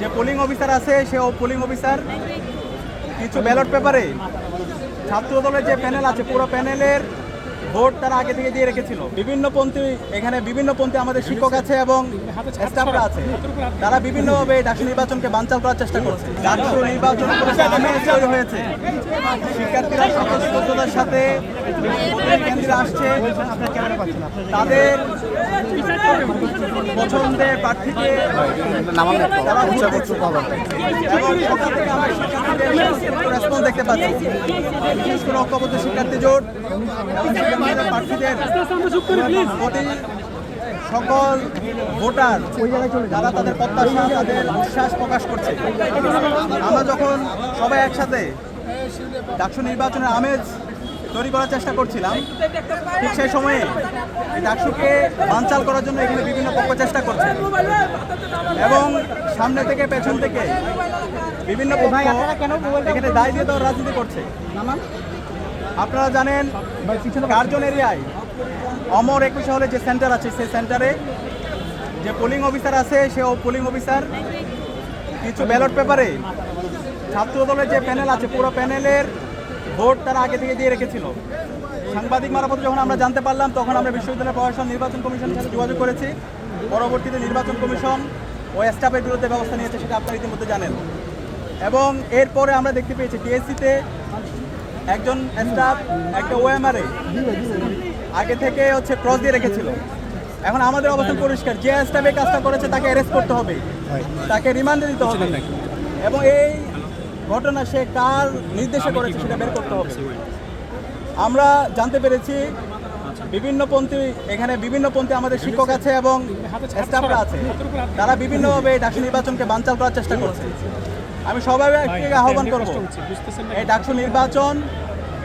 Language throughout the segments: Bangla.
যে পোলিং অফিসার আছে সে পোলিং অফিসার কিছু ব্যালট পেপারে ছাত্র দলের যে প্যানেল আছে, পুরো প্যানেলের ভোট তারা আগে থেকে দিয়ে রেখেছিল। বিভিন্ন পন্থী এখানে বিভিন্ন পন্থী আমাদের শিক্ষক আছে এবং স্টাফরা আছে। তারা বিভিন্নভাবে ডাকসু নির্বাচনকে বানচাল করার চেষ্টা করছে। ডাকসু নির্বাচন হয়েছে। শিক্ষার্থীরা সকল সততার সাথে কেন্দ্রে আসছে। তাদের পছন্দের প্রার্থীকে তারা দেখতে পাচ্ছি। বিশেষ করে ঐক্যবদ্ধ শিক্ষার্থী জোট। প্রার্থীদের সকল ভোটার যারা তাদের প্রত্যাশা তাদের বিশ্বাস প্রকাশ করছে। আমরা যখন সবাই একসাথে ডাকসু নির্বাচনের আমেজ তৈরি করার চেষ্টা করছিলাম ঠিক সেই সময়ে ডাকসুকে বানচাল করার জন্য এখানে বিভিন্ন পক্ষ চেষ্টা করছে। এবং সামনে থেকে পেছন থেকে বিভিন্ন পক্ষ এখানে দায় দিয়ে দেওয়ার রাজনীতি করছে। আপনারা জানেন কার্জন এরিয়ায় অমর একুশে হলে যে সেন্টার আছে, সেই সেন্টারে যে পোলিং অফিসার আছে সে পোলিং অফিসার কিছু ব্যালট পেপারে ছাত্র দলের যে প্যানেল আছে, পুরো প্যানেলের ভোট তারা আগে থেকে দিয়ে রেখেছিল। সাংবাদিক মারফত যখন আমরা জানতে পারলাম, তখন আমরা বিশ্ববিদ্যালয় প্রশাসন, নির্বাচন কমিশনের সাথে যোগাযোগ করেছি। পরবর্তীতে নির্বাচন কমিশন ও স্টাফের বিরুদ্ধে ব্যবস্থা নিয়েছে, সেটা আপনারা ইতিমধ্যে জানেন। এবং এরপরে আমরা দেখতে পেয়েছি টিএসসিতে একজন স্টাফ একটা ওএমআরে আগে থেকে হচ্ছে ক্রস দিয়ে রেখেছিল। এখন আমাদের অবস্থান পরিষ্কার। যে স্টাফে কাজটা করেছে তাকে অ্যারেস্ট করতে হবে। তাকে রিমান্ডে দিতে হবে। এবং এই ঘটনা সে কার নির্দেশে করেছে সেটা বের করতে হবে। আমরা জানতে পেরেছি বিভিন্ন পন্থী এখানে বিভিন্ন পন্থী আমাদের শিক্ষক আছে এবং স্টাফরা আছে। তারা বিভিন্নভাবে এই ডাকসু নির্বাচনকে বানচাল করার চেষ্টা করছে। আমি সবাই আহ্বান করব। এই ডাকসু নির্বাচন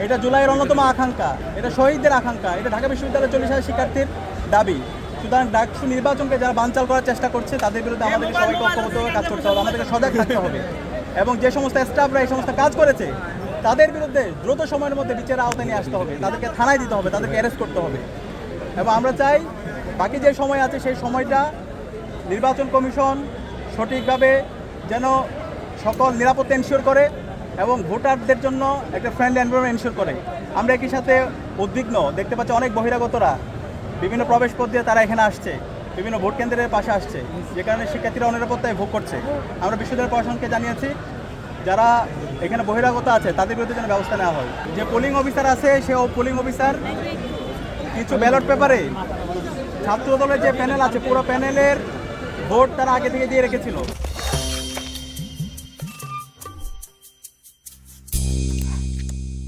এটা জুলাইয়ের অন্যতম আকাঙ্ক্ষা এটা শহীদদের আকাঙ্ক্ষা এটা ঢাকা বিশ্ববিদ্যালয়ের চল্লিশ হাজার শিক্ষার্থীর দাবি। সুতরাং ডাকসু নির্বাচনকে যারা বানচাল করার চেষ্টা করছে তাদের বিরুদ্ধে আমাদেরকে সবাইকে ঐক্যবদ্ধভাবে কাজ করতে হবে আমাদেরকে সজাগ থাকতে হবে। এবং যে সমস্ত স্টাফরা এই সমস্ত কাজ করেছে তাদের বিরুদ্ধে দ্রুত সময়ের মধ্যে বিচারের আওতায় নিয়ে আসতে হবে তাদেরকে থানায় দিতে হবে তাদেরকে অ্যারেস্ট করতে হবে। এবং আমরা চাই বাকি যে সময় আছে সেই সময়টা নির্বাচন কমিশন সঠিকভাবে যেন সকল নিরাপত্তা এনশিওর করে এবং ভোটারদের জন্য একটা ফ্রেন্ডলি এনভারনমেন্ট এনশিওর করে। আমরা একই সাথে উদ্বিগ্ন, দেখতে পাচ্ছি অনেক বহিরাগতরা বিভিন্ন প্রবেশ পথ দিয়ে তারা এখানে আসছে, বিভিন্ন ভোট কেন্দ্রের পাশে আসছে, যে কারণে শিক্ষার্থীরা অনিরাপত্তায় ভোগ করছে। আমরা বিশ্ববিদ্যালয় প্রশাসনকে জানিয়েছি, যারা এখানে বহিরাগত আছে, তাদের বিরুদ্ধে যেন ব্যবস্থা নেওয়া হয়। যে পোলিং অফিসার আছে সে পোলিং অফিসার কিছু ব্যালট পেপারে ছাত্র দলের যে প্যানেল আছে, পুরো প্যানেলের ভোট তারা আগে থেকে দিয়ে রেখেছিল।